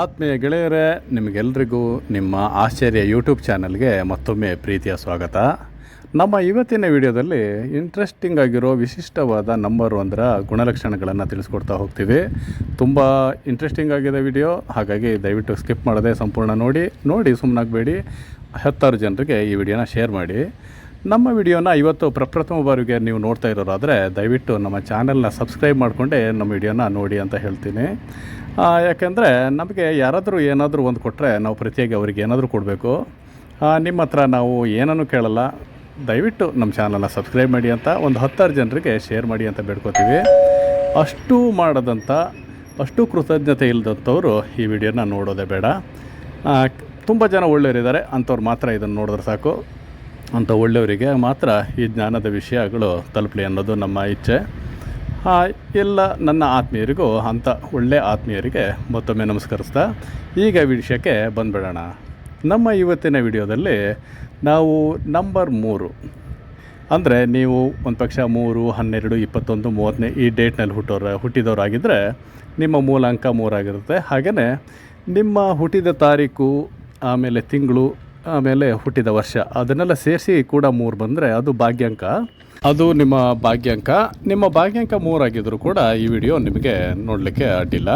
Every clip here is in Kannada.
ಆತ್ಮೀಯ ಗೆಳೆಯರೇ, ನಿಮಗೆಲ್ರಿಗೂ ನಿಮ್ಮ ಆಶ್ಚರ್ಯ ಯೂಟ್ಯೂಬ್ ಚಾನಲ್ಗೆ ಮತ್ತೊಮ್ಮೆ ಪ್ರೀತಿಯ ಸ್ವಾಗತ. ನಮ್ಮ ಇವತ್ತಿನ ವಿಡಿಯೋದಲ್ಲಿ ಇಂಟ್ರೆಸ್ಟಿಂಗ್ ಆಗಿರೋ ವಿಶಿಷ್ಟವಾದ ನಂಬರ್ ಒಂದರ ಗುಣಲಕ್ಷಣಗಳನ್ನು ತಿಳಿಸ್ಕೊಡ್ತಾ ಹೋಗ್ತೀವಿ. ತುಂಬ ಇಂಟ್ರೆಸ್ಟಿಂಗ್ ಆಗಿದೆ ವಿಡಿಯೋ, ಹಾಗಾಗಿ ದಯವಿಟ್ಟು ಸ್ಕಿಪ್ ಮಾಡದೆ ಸಂಪೂರ್ಣ ನೋಡಿ ನೋಡಿ ಸುಮ್ಮನಾಗಬೇಡಿ ಹತ್ತಾರು ಜನರಿಗೆ ಈ ವಿಡಿಯೋನ ಶೇರ್ ಮಾಡಿ. ನಮ್ಮ ವಿಡಿಯೋನ ಇವತ್ತು ಪ್ರಪ್ರಥಮ ಬಾರಿಗೆ ನೀವು ನೋಡ್ತಾ ಇರೋರಾದರೆ ದಯವಿಟ್ಟು ನಮ್ಮ ಚಾನೆಲ್ನ ಸಬ್ಸ್ಕ್ರೈಬ್ ಮಾಡಿಕೊಂಡೆ ನಮ್ಮ ವಿಡಿಯೋನ ನೋಡಿ ಅಂತ ಹೇಳ್ತೀನಿ. ಯಾಕೆಂದರೆ ನಮಗೆ ಯಾರಾದರೂ ಏನಾದರೂ ಒಂದು ಕೊಟ್ಟರೆ ನಾವು ಪ್ರತಿಯಾಗಿ ಅವ್ರಿಗೆ ಏನಾದರೂ ಕೊಡಬೇಕು. ನಿಮ್ಮ ಹತ್ರ ನಾವು ಏನನ್ನು ಕೇಳಲ್ಲ. ದಯವಿಟ್ಟು ನಮ್ಮ ಚಾನಲ್ನ ಸಬ್ಸ್ಕ್ರೈಬ್ ಮಾಡಿ ಅಂತ ಒಂದು ಹತ್ತಾರು ಜನರಿಗೆ ಶೇರ್ ಮಾಡಿ ಅಂತ ಬೇಡ್ಕೋತೀವಿ. ಅಷ್ಟು ಮಾಡದಂಥ, ಅಷ್ಟು ಕೃತಜ್ಞತೆ ಇಲ್ಲದಂಥವ್ರು ಈ ವಿಡಿಯೋನ ನೋಡೋದೇ ಬೇಡ. ತುಂಬ ಜನ ಒಳ್ಳೆಯವರಿದ್ದಾರೆ. ಅಂಥವ್ರು ಮಾತ್ರ ಇದನ್ನು ನೋಡಿದ್ರೆ ಸಾಕು. ಅಂಥ ಒಳ್ಳೆಯವರಿಗೆ ಮಾತ್ರ ಈ ಜ್ಞಾನದ ವಿಷಯಗಳು ತಲುಪಲಿ ಅನ್ನೋದು ನಮ್ಮ ಇಚ್ಛೆ. ಎಲ್ಲ ನನ್ನ ಆತ್ಮೀಯರಿಗೂ ಅಂಥ ಒಳ್ಳೆಯ ಆತ್ಮೀಯರಿಗೆ ಮತ್ತೊಮ್ಮೆ ನಮಸ್ಕರಿಸ್ತಾ, ಈಗ ವಿಷಯಕ್ಕೆ ಬಂದ್ಬಿಡೋಣ. ನಮ್ಮ ಇವತ್ತಿನ ವಿಡಿಯೋದಲ್ಲಿ ನಾವು ನಂಬರ್ ಮೂರು. ಅಂದರೆ ನೀವು ಒಂದು ಪಕ್ಷ ಮೂರು, ಹನ್ನೆರಡು, ಇಪ್ಪತ್ತೊಂದು, ಮೂವತ್ತನೇ ಈ ಡೇಟ್ನಲ್ಲಿ ಹುಟ್ಟೋರು ಹುಟ್ಟಿದವರಾಗಿದ್ದರೆ ನಿಮ್ಮ ಮೂಲ ಅಂಕ ಮೂರಾಗಿರುತ್ತೆ. ಹಾಗೆಯೇ ನಿಮ್ಮ ಹುಟ್ಟಿದ ತಾರೀಕು, ಆಮೇಲೆ ತಿಂಗಳು ಆಮೇಲೆ ಹುಟ್ಟಿದ ವರ್ಷ. ಅದನ್ನೆಲ್ಲ ಸೇರಿಸಿ ಕೂಡ ಮೂರು ಬಂದರೆ ಅದು ಭಾಗ್ಯಾಂಕ. ಅದು ನಿಮ್ಮ ಭಾಗ್ಯಾಂಕ. ನಿಮ್ಮ ಭಾಗ್ಯಾಂಕ ಮೂರಾಗಿದ್ದರೂ ಕೂಡ ಈ ವಿಡಿಯೋ ನಿಮಗೆ ನೋಡಲಿಕ್ಕೆ ಅಡ್ಡಿಲ್ಲ.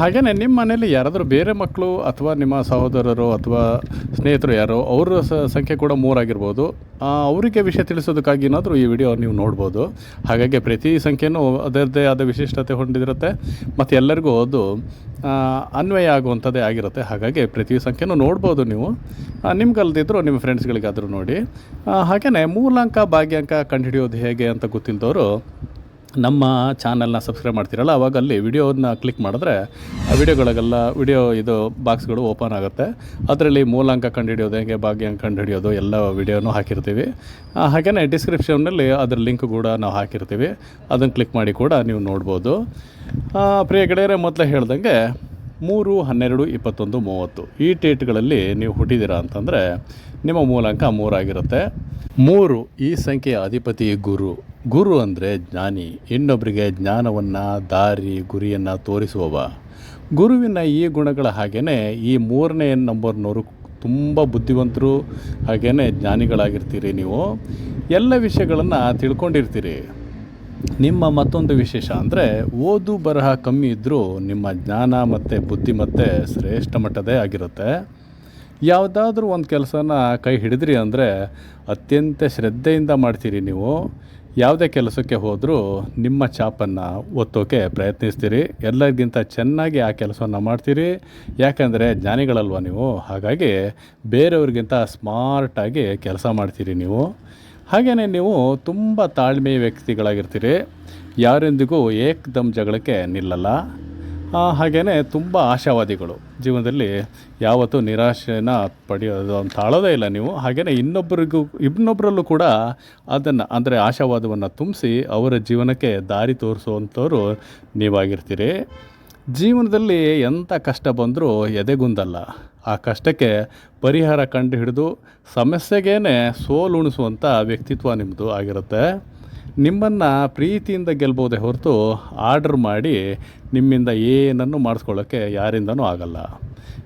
ಹಾಗೆಯೇ ನಿಮ್ಮ ಮನೇಲಿ ಯಾರಾದರೂ ಬೇರೆ ಮಕ್ಕಳು ಅಥವಾ ನಿಮ್ಮ ಸಹೋದರರು ಅಥವಾ ಸ್ನೇಹಿತರು ಯಾರೋ, ಅವರ ಸಂಖ್ಯೆ ಕೂಡ ಮೂರಾಗಿರ್ಬೋದು ಅವರಿಗೆ ವಿಷಯ ತಿಳಿಸೋದಕ್ಕಾಗಿ ಏನಾದರೂ ಈ ವಿಡಿಯೋ ನೀವು ನೋಡ್ಬೋದು. ಹಾಗಾಗಿ ಪ್ರತಿ ಸಂಖ್ಯೆನೂ ಅದರದ್ದೇ ಆದ ವಿಶಿಷ್ಟತೆ ಹೊಂದಿರುತ್ತೆ. ಮತ್ತು ಎಲ್ಲರಿಗೂ ಅದು ಅನ್ವಯ ಆಗುವಂಥದ್ದೇ ಆಗಿರುತ್ತೆ. ಹಾಗಾಗಿ ಪ್ರತಿ ಸಂಖ್ಯೆನೂ ನೋಡ್ಬೋದು ನೀವು. ನಿಮ್ಗಲ್ದಿದ್ರು ನಿಮ್ಮ ಫ್ರೆಂಡ್ಸ್ಗಳಿಗಾದರೂ ನೋಡಿ. ಹಾಗೆಯೇ ಮೂಲಾಂಕ, ಭಾಗ್ಯಾಂಕ ಕಂಡುಹಿಡಿಯೋದು ಹೇಗೆ ಅಂತ ಗೊತ್ತಿಲ್ಲದವರು ನಮ್ಮ ಚಾನಲ್ನ ಸಬ್ಸ್ಕ್ರೈಬ್ ಮಾಡ್ತೀರಲ್ಲ ಅವಾಗ ಅಲ್ಲಿ ವಿಡಿಯೋನ ಕ್ಲಿಕ್ ಮಾಡಿದ್ರೆ ಆ ವಿಡಿಯೋಗಳಿಗೆಲ್ಲ ವಿಡಿಯೋ ಇದು ಬಾಕ್ಸ್ಗಳು ಓಪನ್ ಆಗುತ್ತೆ. ಅದರಲ್ಲಿ ಮೂಲಾಂಕ ಕಂಡುಹಿಡಿಯೋದು ಹೇಗೆ ಭಾಗ್ಯಾಂಕ ಕಂಡುಹಿಡಿಯೋದು ಎಲ್ಲ ವಿಡಿಯೋನೂ ಹಾಕಿರ್ತೀವಿ. ಹಾಗೆಯೇ ಡಿಸ್ಕ್ರಿಪ್ಷನ್ನಲ್ಲಿ ಅದ್ರ ಲಿಂಕ್ ಕೂಡ ನಾವು ಹಾಕಿರ್ತೀವಿ. ಅದನ್ನು ಕ್ಲಿಕ್ ಮಾಡಿ ಕೂಡ ನೀವು ನೋಡ್ಬೋದು. ಪ್ರಿಯ ಗೆಳೆಯರೆ, ಮೊದಲೇ ಹೇಳ್ದಂಗೆ ಮೂರು, ಹನ್ನೆರಡು, ಇಪ್ಪತ್ತೊಂದು, ಮೂವತ್ತು ಈ ಡೇಟ್ಗಳಲ್ಲಿ ನೀವು ಹುಟ್ಟಿದ್ದೀರಾ ಅಂತಂದರೆ ನಿಮ್ಮ ಮೂಲಾಂಕ ಮೂರಾಗಿರುತ್ತೆ. ಮೂರು, ಈ ಸಂಖ್ಯೆಯ ಅಧಿಪತಿ ಗುರು. ಗುರು ಅಂದರೆ ಜ್ಞಾನಿ. ಇನ್ನೊಬ್ಬರಿಗೆ ಜ್ಞಾನವನ್ನು, ದಾರಿ, ಗುರಿಯನ್ನು ತೋರಿಸುವವ. ಗುರುವಿನ ಈ ಗುಣಗಳ ಹಾಗೆಯೇ ಈ ಮೂರನೇ ನಂಬರ್ನವರು ತುಂಬ ಬುದ್ಧಿವಂತರು ಹಾಗೆಯೇ ಜ್ಞಾನಿಗಳಾಗಿರ್ತೀರಿ ನೀವು. ಎಲ್ಲ ವಿಷಯಗಳನ್ನು ತಿಳ್ಕೊಂಡಿರ್ತೀರಿ. ನಿಮ್ಮ ಮತ್ತೊಂದು ವಿಶೇಷ ಅಂದರೆ ಓದು ಬರಹ ಕಮ್ಮಿ ಇದ್ದರೂ ನಿಮ್ಮ ಜ್ಞಾನ ಮತ್ತು ಬುದ್ಧಿಮತ್ತೆ ಶ್ರೇಷ್ಠ ಮಟ್ಟದೇ ಆಗಿರುತ್ತೆ. ಯಾವುದಾದ್ರೂ ಒಂದು ಕೆಲಸನ ಕೈ ಹಿಡಿದ್ರಿ ಅಂದರೆ ಅತ್ಯಂತ ಶ್ರದ್ಧೆಯಿಂದ ಮಾಡ್ತೀರಿ ನೀವು. ಯಾವುದೇ ಕೆಲಸಕ್ಕೆ ಹೋದರೂ ನಿಮ್ಮ ಚಾಪನ್ನು ಒತ್ತೋಕೆ ಪ್ರಯತ್ನಿಸ್ತೀರಿ. ಎಲ್ಲರಿಗಿಂತ ಚೆನ್ನಾಗಿ ಆ ಕೆಲಸವನ್ನು ಮಾಡ್ತೀರಿ. ಯಾಕಂದರೆ ಜ್ಞಾನಿಗಳಲ್ವ ನೀವು? ಹಾಗಾಗಿ ಬೇರೆಯವ್ರಿಗಿಂತ ಸ್ಮಾರ್ಟಾಗಿ ಕೆಲಸ ಮಾಡ್ತೀರಿ ನೀವು. ಹಾಗೆಯೇ ನೀವು ತುಂಬ ತಾಳ್ಮೆ ವ್ಯಕ್ತಿಗಳಾಗಿರ್ತೀರಿ. ಯಾರೊಂದಿಗೂ ಏಕ್ದಮ್ ಜಗಳಕ್ಕೆ ನಿಲ್ಲಲ್ಲ. ಹಾಗೆಯೇ ತುಂಬ ಆಶಾವಾದಿಗಳು. ಜೀವನದಲ್ಲಿ ಯಾವತ್ತೂ ನಿರಾಶೆನ ಪಡೆಯೋದು ಅಂತ ತಾಳೋದೇ ಇಲ್ಲ ನೀವು. ಹಾಗೆಯೇ ಇನ್ನೊಬ್ಬರಿಗೂ ಇನ್ನೊಬ್ಬರಲ್ಲೂ ಕೂಡ ಅದನ್ನು, ಅಂದರೆ ಆಶಾವಾದವನ್ನು ತುಂಬಿಸಿ ಅವರ ಜೀವನಕ್ಕೆ ದಾರಿ ತೋರಿಸುವಂಥವ್ರು ನೀವಾಗಿರ್ತೀರಿ. ಜೀವನದಲ್ಲಿ ಎಂಥ ಕಷ್ಟ ಬಂದರೂ ಎದೆಗುಂದಲ್ಲ. ಆ ಕಷ್ಟಕ್ಕೆ ಪರಿಹಾರ ಕಂಡು ಹಿಡಿದು ಸಮಸ್ಯೆಗೇ ಸೋಲುಣಿಸುವಂಥ ವ್ಯಕ್ತಿತ್ವ ನಿಮ್ಮದು ಆಗಿರುತ್ತೆ. ನಿಮ್ಮನ್ನು ಪ್ರೀತಿಯಿಂದ ಗೆಲ್ಬೋದೇ ಹೊರತು ಆರ್ಡ್ರ್ ಮಾಡಿ ನಿಮ್ಮಿಂದ ಏನನ್ನು ಮಾಡಿಸ್ಕೊಳ್ಳೋಕ್ಕೆ ಯಾರಿಂದನೂ ಆಗಲ್ಲ.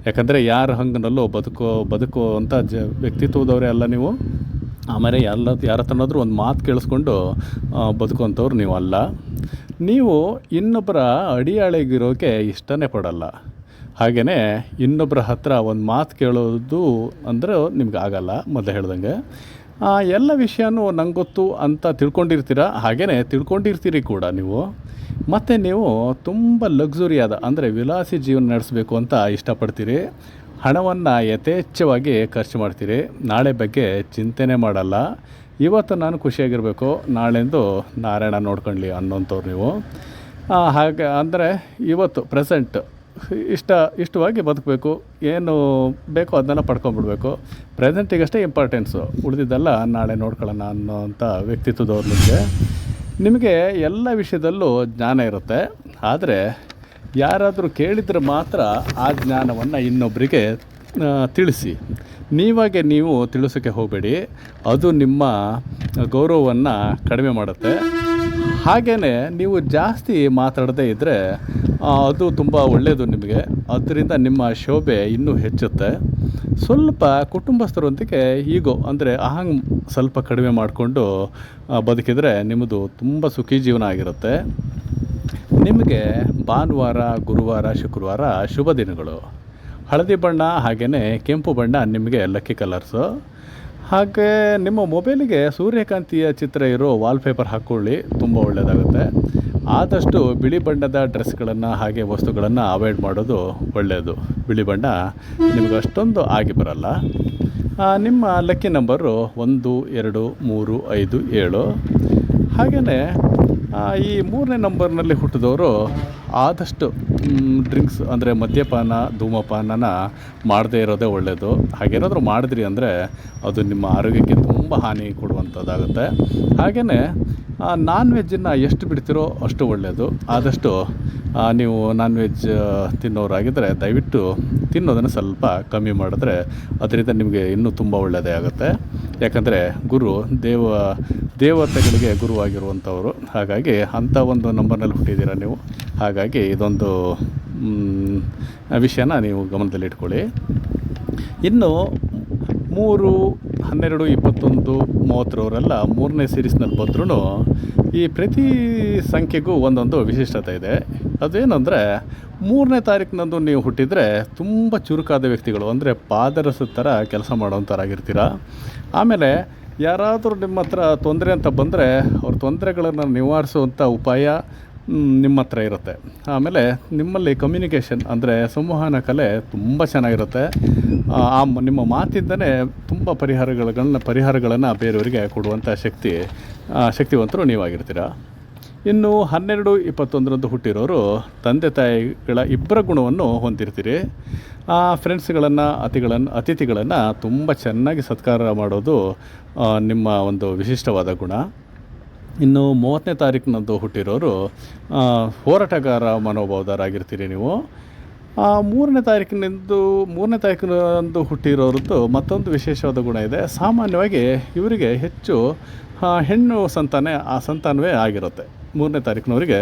ಯಾಕಂದರೆ ಯಾರ ಹಂಗನಲ್ಲೂ ಬದುಕೋ ಬದುಕೋ ಅಂತ ಜ, ವ್ಯಕ್ತಿತ್ವದವರೇ ಅಲ್ಲ ನೀವು. ಆಮೇಲೆ ಎಲ್ಲ ಯಾರ ಒಂದು ಮಾತು ಕೇಳಿಸ್ಕೊಂಡು ಬದುಕುವಂಥವ್ರು ನೀವು ಅಲ್ಲ. ನೀವು ಇನ್ನೊಬ್ಬರ ಅಡಿಯಾಳೆಗಿರೋಕ್ಕೆ ಇಷ್ಟನೇ ಪಡಲ್ಲ. ಹಾಗೆಯೇ ಇನ್ನೊಬ್ಬರ ಹತ್ರ ಒಂದು ಮಾತು ಕೇಳೋದು ಅಂದರೆ ನಿಮ್ಗೆ ಆಗಲ್ಲ ಮೊದಲು ಹೇಳ್ದಂಗೆ. ಎಲ್ಲ ವಿಷಯನೂ ನಂಗೆ ಗೊತ್ತು ಅಂತ ತಿಳ್ಕೊಂಡಿರ್ತೀರ? ಹಾಗೇ ತಿಳ್ಕೊಂಡಿರ್ತೀರಿ ಕೂಡ ನೀವು. ಮತ್ತು ನೀವು ತುಂಬ ಲಕ್ಸುರಿಯಾದ ಅಂದರೆ ವಿಲಾಸಿ ಜೀವನ ನಡೆಸಬೇಕು ಅಂತ ಇಷ್ಟಪಡ್ತೀರಿ. ಹಣವನ್ನು ಯಥೇಚ್ಛವಾಗಿ ಖರ್ಚು ಮಾಡ್ತೀರಿ. ನಾಳೆ ಬಗ್ಗೆ ಚಿಂತೆನೇ ಮಾಡಲ್ಲ. ಇವತ್ತು ನಾನು ಖುಷಿಯಾಗಿರಬೇಕು. ನಾಳೆಂದು ನಾರಾಯಣ ನೋಡ್ಕೊಳ್ಳಿ ಅನ್ನೋಂಥವ್ರು ನೀವು. ಹಾಗೆ ಅಂದರೆ ಇವತ್ತು ಪ್ರೆಸೆಂಟ್ ಇಷ್ಟ ಇಷ್ಟವಾಗಿ ಬದುಕಬೇಕು, ಏನು ಬೇಕೋ ಅದನ್ನೆಲ್ಲ ಪಡ್ಕೊಂಬಿಡ್ಬೇಕು ಪ್ರೆಸೆಂಟಿಗಷ್ಟೇ ಇಂಪಾರ್ಟೆನ್ಸು. ಉಳಿದಿದ್ದೆಲ್ಲ ನಾಳೆ ನೋಡ್ಕೊಳ್ಳೋಣ ಅನ್ನೋಂಥ ವ್ಯಕ್ತಿತ್ವದವ್ರು ನಿಮಗೆ. ನಿಮಗೆ ಎಲ್ಲ ವಿಷಯದಲ್ಲೂ ಜ್ಞಾನ ಇರುತ್ತೆ. ಆದರೆ ಯಾರಾದರೂ ಕೇಳಿದರೆ ಮಾತ್ರ ಆ ಜ್ಞಾನವನ್ನು ಇನ್ನೊಬ್ಬರಿಗೆ ತಿಳಿಸಿ. ನೀವಾಗೆ ನೀವು ತಿಳಿಸೋಕ್ಕೆ ಹೋಗಬೇಡಿ. ಅದು ನಿಮ್ಮ ಗೌರವವನ್ನು ಕಡಿಮೆ ಮಾಡುತ್ತೆ. ಹಾಗೆಯೇ ನೀವು ಜಾಸ್ತಿ ಮಾತಾಡದೇ ಇದ್ದರೆ ಅದು ತುಂಬ ಒಳ್ಳೆಯದು ನಿಮಗೆ. ಅದರಿಂದ ನಿಮ್ಮ ಶೋಭೆ ಇನ್ನೂ ಹೆಚ್ಚುತ್ತೆ. ಸ್ವಲ್ಪ ಕುಟುಂಬಸ್ಥರೊಂದಿಗೆ ಈಗೋ, ಅಂದರೆ ಅಹಂ ಸ್ವಲ್ಪ ಕಡಿಮೆ ಮಾಡಿಕೊಂಡು ಬದುಕಿದರೆ ನಿಮ್ಮದು ತುಂಬ ಸುಖಿ ಜೀವನ ಆಗಿರುತ್ತೆ. ನಿಮಗೆ ಭಾನುವಾರ, ಗುರುವಾರ, ಶುಕ್ರವಾರ ಶುಭ ದಿನಗಳು. ಹಳದಿ ಬಣ್ಣ ಹಾಗೆಯೇ ಕೆಂಪು ಬಣ್ಣ ನಿಮಗೆ ಲಕ್ಕಿ ಕಲರ್ಸು. ಹಾಗೆ ನಿಮ್ಮ ಮೊಬೈಲಿಗೆ ಸೂರ್ಯಕಾಂತಿಯ ಚಿತ್ರ ಇರೋ ವಾಲ್ಪೇಪರ್ ಹಾಕ್ಕೊಳ್ಳಿ ತುಂಬ ಒಳ್ಳೆಯದಾಗುತ್ತೆ ಆದಷ್ಟು ಬಿಳಿ ಬಣ್ಣದ ಡ್ರೆಸ್ಗಳನ್ನು ಹಾಗೆ ವಸ್ತುಗಳನ್ನು ಅವಾಯ್ಡ್ ಮಾಡೋದು ಒಳ್ಳೆಯದು ಬಿಳಿ ಬಣ್ಣ ನಿಮಗೆ ಅಷ್ಟೊಂದು ಆಗಿ ಬರಲ್ಲ. ನಿಮ್ಮ ಲಕ್ಕಿ ನಂಬರು ಒಂದು, ಎರಡು, ಮೂರು, ಐದು, ಏಳು. ಹಾಗೆಯೇ ಈ ಮೂರನೇ ನಂಬರ್ನಲ್ಲಿ ಹುಟ್ಟಿದವರು ಆದಷ್ಟು ಡ್ರಿಂಕ್ಸ್ ಅಂದರೆ ಮದ್ಯಪಾನ, ಧೂಮಪಾನನ ಮಾಡದೇ ಇರೋದೇ ಒಳ್ಳೆಯದು ಹಾಗೇನಾದರೂ ಮಾಡಿದ್ರಿ ಅಂದರೆ ಅದು ನಿಮ್ಮ ಆರೋಗ್ಯಕ್ಕೆ ತುಂಬ ಹಾನಿ ಕೊಡುವಂಥದ್ದಾಗುತ್ತೆ ಹಾಗೆಯೇ ನಾನ್ ವೆಜ್ಜನ್ನು ಎಷ್ಟು ಬಿಡ್ತೀರೋ ಅಷ್ಟು ಒಳ್ಳೆಯದು ಆದಷ್ಟು ನೀವು ನಾನ್ ವೆಜ್ ತಿನ್ನೋರಾಗಿದ್ದರೆ ದಯವಿಟ್ಟು ತಿನ್ನೋದನ್ನು ಸ್ವಲ್ಪ ಕಮ್ಮಿ ಮಾಡಿದ್ರೆ ಅದರಿಂದ ನಿಮಗೆ ಇನ್ನೂ ತುಂಬ ಒಳ್ಳೆಯದೇ ಆಗುತ್ತೆ. ಯಾಕಂದರೆ ಗುರು ದೇವ, ದೇವತೆಗಳಿಗೆ ಗುರುವಾಗಿರುವಂಥವರು. ಹಾಗಾಗಿ ಅಂಥ ಒಂದು ನಂಬರ್ನಲ್ಲಿ ಹುಟ್ಟಿದ್ದೀರಾ ನೀವು? ಹಾಗಾಗಿ ಇದೊಂದು ವಿಷಯನ ನೀವು ಗಮನದಲ್ಲಿಟ್ಕೊಳ್ಳಿ. ಇನ್ನು ಮೂರು ಹನ್ನೆರಡು, ಇಪ್ಪತ್ತೊಂದು, ಮೂವತ್ತರವರೆಲ್ಲ ಮೂರನೇ ಸೀರೀಸ್ನಲ್ಲಿ ಬಂದ್ರೂ ಈ ಪ್ರತಿ ಸಂಖ್ಯೆಗೂ ಒಂದೊಂದು ವಿಶಿಷ್ಟತೆ ಇದೆ. ಅದೇನಂದರೆ ಮೂರನೇ ತಾರೀಕಿನಂದು ನೀವು ಹುಟ್ಟಿದರೆ ತುಂಬ ಚುರುಕಾದ ವ್ಯಕ್ತಿಗಳು, ಅಂದರೆ ಪಾದರಸ ಥರ ಕೆಲಸ ಮಾಡೋವಂಥರಾಗಿರ್ತೀರ ಆಮೇಲೆ ಯಾರಾದರೂ ನಿಮ್ಮ ಹತ್ರ ತೊಂದರೆ ಅಂತ ಬಂದರೆ ಅವ್ರ ತೊಂದರೆಗಳನ್ನು ನಿವಾರಿಸುವಂಥ ಉಪಾಯ ನಿಮ್ಮ ಹತ್ರ ಇರುತ್ತೆ. ಆಮೇಲೆ ನಿಮ್ಮಲ್ಲಿ ಕಮ್ಯುನಿಕೇಷನ್ ಅಂದರೆ ಸಂವಹನ ಕಲೆ ತುಂಬ ಚೆನ್ನಾಗಿರುತ್ತೆ. ಆ ನಿಮ್ಮ ಮಾತಿಂದನೇ ತುಂಬ ಪರಿಹಾರಗಳನ್ನ, ಪರಿಹಾರಗಳನ್ನು ಬೇರೆಯವರಿಗೆ ಕೊಡುವಂಥ ಶಕ್ತಿ ಶಕ್ತಿವಂತರು ನೀವಾಗಿರ್ತೀರ? ಇನ್ನು ಹನ್ನೆರಡು ಇಪ್ಪತ್ತೊಂದರಂದು ಹುಟ್ಟಿರೋರು ತಂದೆ ತಾಯಿಗಳ ಇಬ್ಬರ ಗುಣವನ್ನು ಹೊಂದಿರ್ತೀರಿ. ಆ ಫ್ರೆಂಡ್ಸ್ಗಳನ್ನು ಅತಿಗಳನ್ನು, ಅತಿಥಿಗಳನ್ನು ತುಂಬ ಚೆನ್ನಾಗಿ ಸತ್ಕಾರ ಮಾಡೋದು ನಿಮ್ಮ ಒಂದು ವಿಶಿಷ್ಟವಾದ ಗುಣ. ಇನ್ನು ಮೂವತ್ತನೇ ತಾರೀಕಿನಂದು ಹುಟ್ಟಿರೋರು ಹೋರಾಟಗಾರ ಮನೋಭಾವದರಾಗಿರ್ತೀರಿ ನೀವು. ಮೂರನೇ ತಾರೀಕಿನಂದು ಮೂರನೇ ತಾರೀಕಿನಂದು ಹುಟ್ಟಿರೋರದ್ದು ಮತ್ತೊಂದು ವಿಶೇಷವಾದ ಗುಣ ಇದೆ. ಸಾಮಾನ್ಯವಾಗಿ ಇವರಿಗೆ ಹೆಚ್ಚು ಹೆಣ್ಣು ಸಂತಾನ, ಆ ಸಂತಾನವೇ ಆಗಿರುತ್ತೆ. ಮೂರನೇ ತಾರೀಕಿನವರಿಗೆ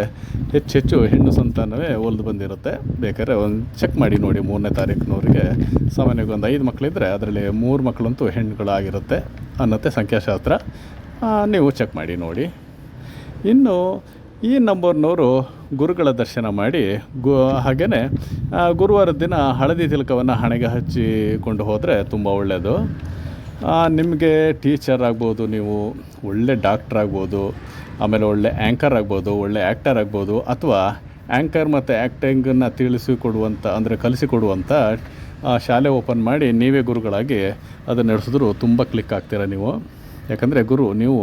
ಹೆಚ್ಚು ಹೆಚ್ಚು ಹೆಣ್ಣು ಸಂತಾನವೇ ಒಲ್ದು ಬಂದಿರುತ್ತೆ. ಬೇಕಾದ್ರೆ ಒಂದು ಚೆಕ್ ಮಾಡಿ ನೋಡಿ ಮೂರನೇ ತಾರೀಕಿನವರಿಗೆ ಸಾಮಾನ್ಯವಾಗಿ ಒಂದು ಐದು ಮಕ್ಕಳಿದ್ದರೆ ಅದರಲ್ಲಿ ಮೂರು ಮಕ್ಕಳಂತೂ ಹೆಣ್ಣುಗಳಾಗಿರುತ್ತೆ ಅನ್ನತ್ತೆ ಸಂಖ್ಯಾಶಾಸ್ತ್ರ. ನೀವು ಚೆಕ್ ಮಾಡಿ, ನೋಡಿ. ಇನ್ನು ಈ ನಂಬರ್ನವರು ಗುರುಗಳ ದರ್ಶನ ಮಾಡಿ, ಗು ಹಾಗೆಯೇ ಗುರುವಾರದ ದಿನ ಹಳದಿ ತಿಲಕವನ್ನು ಹಣೆಗೆ ಹಚ್ಚಿಕೊಂಡು ಹೋದರೆ ತುಂಬ ಒಳ್ಳೆಯದು ನಿಮಗೆ ಟೀಚರ್ ಆಗ್ಬೋದು, ನೀವು ಒಳ್ಳೆ ಡಾಕ್ಟ್ರ್ ಆಗ್ಬೋದು, ಆಮೇಲೆ ಒಳ್ಳೆ ಆ್ಯಂಕರ್ ಆಗ್ಬೋದು, ಒಳ್ಳೆ ಆ್ಯಕ್ಟರ್ ಆಗ್ಬೋದು, ಅಥವಾ ಆ್ಯಂಕರ್ ಮತ್ತು ಆ್ಯಕ್ಟಿಂಗನ್ನು ತಿಳಿಸಿಕೊಡುವಂಥ ಅಂದರೆ ಕಲಿಸಿಕೊಡುವಂಥ ಶಾಲೆ ಓಪನ್ ಮಾಡಿ ನೀವೇ ಗುರುಗಳಾಗಿ ಅದನ್ನು ನಡೆಸಿದ್ರು ತುಂಬ ಕ್ಲಿಕ್ ಆಗ್ತೀರ ನೀವು? ಯಾಕಂದರೆ ಗುರು, ನೀವು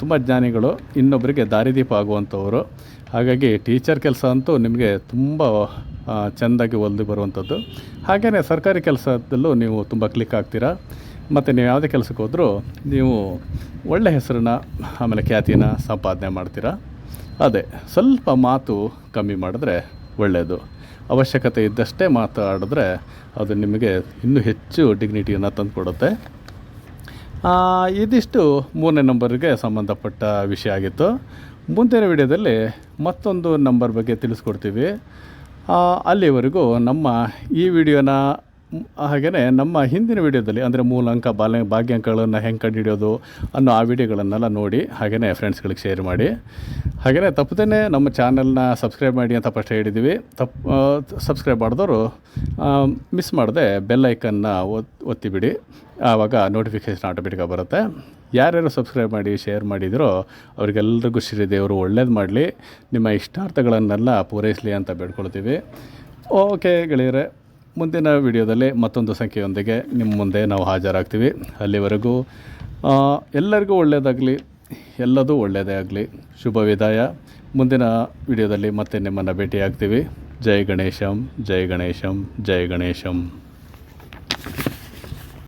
ತುಂಬ ಜ್ಞಾನಿಗಳು ಇನ್ನೊಬ್ಬರಿಗೆ ದಾರಿದೀಪ ಆಗುವಂಥವರು. ಹಾಗಾಗಿ ಟೀಚರ್ ಕೆಲಸ ಅಂತೂ ನಿಮಗೆ ತುಂಬ ಚೆಂದಾಗಿ ಒಲ್ದು ಬರುವಂಥದ್ದು. ಹಾಗೆಯೇ ಸರ್ಕಾರಿ ಕೆಲಸದಲ್ಲೂ ನೀವು ತುಂಬ ಕ್ಲಿಕ್ ಆಗ್ತೀರಾ. ಮತ್ತು ನೀವು ಯಾವುದೇ ಕೆಲಸಕ್ಕೆ ಹೋದರೂ ನೀವು ಒಳ್ಳೆಯ ಹೆಸರನ್ನ, ಆಮೇಲೆ ಖ್ಯಾತಿನ ಸಂಪಾದನೆ ಮಾಡ್ತೀರಾ. ಅದೇ, ಸ್ವಲ್ಪ ಮಾತು ಕಮ್ಮಿ ಮಾಡಿದ್ರೆ ಒಳ್ಳೆಯದು ಅವಶ್ಯಕತೆ ಇದ್ದಷ್ಟೇ ಮಾತಾಡಿದ್ರೆ ಅದು ನಿಮಗೆ ಇನ್ನೂ ಹೆಚ್ಚು ಡಿಗ್ನಿಟಿಯನ್ನು ತಂದುಕೊಡುತ್ತೆ. ಇದಿಷ್ಟು ಮೂರನೇ ನಂಬರ್ಗೆ ಸಂಬಂಧಪಟ್ಟ ವಿಷಯ ಆಗಿತ್ತು. ಮುಂದಿನ ವಿಡಿಯೋದಲ್ಲಿ ಮತ್ತೊಂದು ನಂಬರ್ ಬಗ್ಗೆ ತಿಳಿಸ್ಕೊಡ್ತೀವಿ. ಅಲ್ಲಿವರೆಗೂ ನಮ್ಮ ಈ ವಿಡಿಯೋನ ಹಾಗೆಯೇ ನಮ್ಮ ಹಿಂದಿನ ವಿಡಿಯೋದಲ್ಲಿ ಅಂದರೆ ಮೂಲ ಅಂಕ ಬಾಲ ಭಾಗ್ಯಾಂಕಗಳನ್ನು ಹೆಂಗೆ ಕಂಡುಹಿಡಿಯೋದು ಅನ್ನೋ ಆ ವಿಡಿಯೋಗಳನ್ನೆಲ್ಲ ನೋಡಿ ಹಾಗೆಯೇ ಫ್ರೆಂಡ್ಸ್ಗಳಿಗೆ ಶೇರ್ ಮಾಡಿ. ಹಾಗೆಯೇ ತಪ್ಪದೇ ನಮ್ಮ ಚಾನಲ್ನ ಸಬ್ಸ್ಕ್ರೈಬ್ ಮಾಡಿ ಅಂತ ಫಸ್ಟ್ ಹೇಳಿದ್ದೀವಿ ತಪ್ಪು ಸಬ್ಸ್ಕ್ರೈಬ್ ಮಾಡಿದವರು ಮಿಸ್ ಮಾಡದೆ ಬೆಲ್ ಐಕನ್ನ ಒತ್ತಿಬಿಡಿ. ಆವಾಗ ನೋಟಿಫಿಕೇಷನ್ ಆಟೋಮೆಟಿಕಾಗಿ ಬರುತ್ತೆ. ಯಾರ್ಯಾರು ಸಬ್ಸ್ಕ್ರೈಬ್ ಮಾಡಿ ಶೇರ್ ಮಾಡಿದರೋ ಅವರಿಗೆಲ್ಲರಿಗೂ ಶ್ರೀದೇವರು ಒಳ್ಳೇದು ಮಾಡಲಿ. ನಿಮ್ಮ ಇಷ್ಟಾರ್ಥಗಳನ್ನೆಲ್ಲ ಪೂರೈಸಲಿ ಅಂತ ಬೇಡ್ಕೊಳ್ತೀವಿ. ಓಕೆ ಗೆಳೆಯರೆ. ಮುಂದಿನ ವಿಡಿಯೋದಲ್ಲಿ ಮತ್ತೊಂದು ಸಂಖ್ಯೆಯೊಂದಿಗೆ ನಿಮ್ಮ ಮುಂದೆ ನಾವು ಹಾಜರಾಗ್ತೀವಿ. ಅಲ್ಲಿವರೆಗೂ ಎಲ್ಲರಿಗೂ ಒಳ್ಳೆಯದಾಗಲಿ, ಎಲ್ಲದೂ ಒಳ್ಳೆಯದೇ ಆಗಲಿ, ಶುಭ ವಿದಾಯ. ಮುಂದಿನ ವಿಡಿಯೋದಲ್ಲಿ ಮತ್ತೆ ನಿಮ್ಮನ್ನು ಭೇಟಿಯಾಗ್ತೀವಿ. ಜೈ ಗಣೇಶಂ ಜೈ ಗಣೇಶಂ ಜೈ ಗಣೇಶಂ.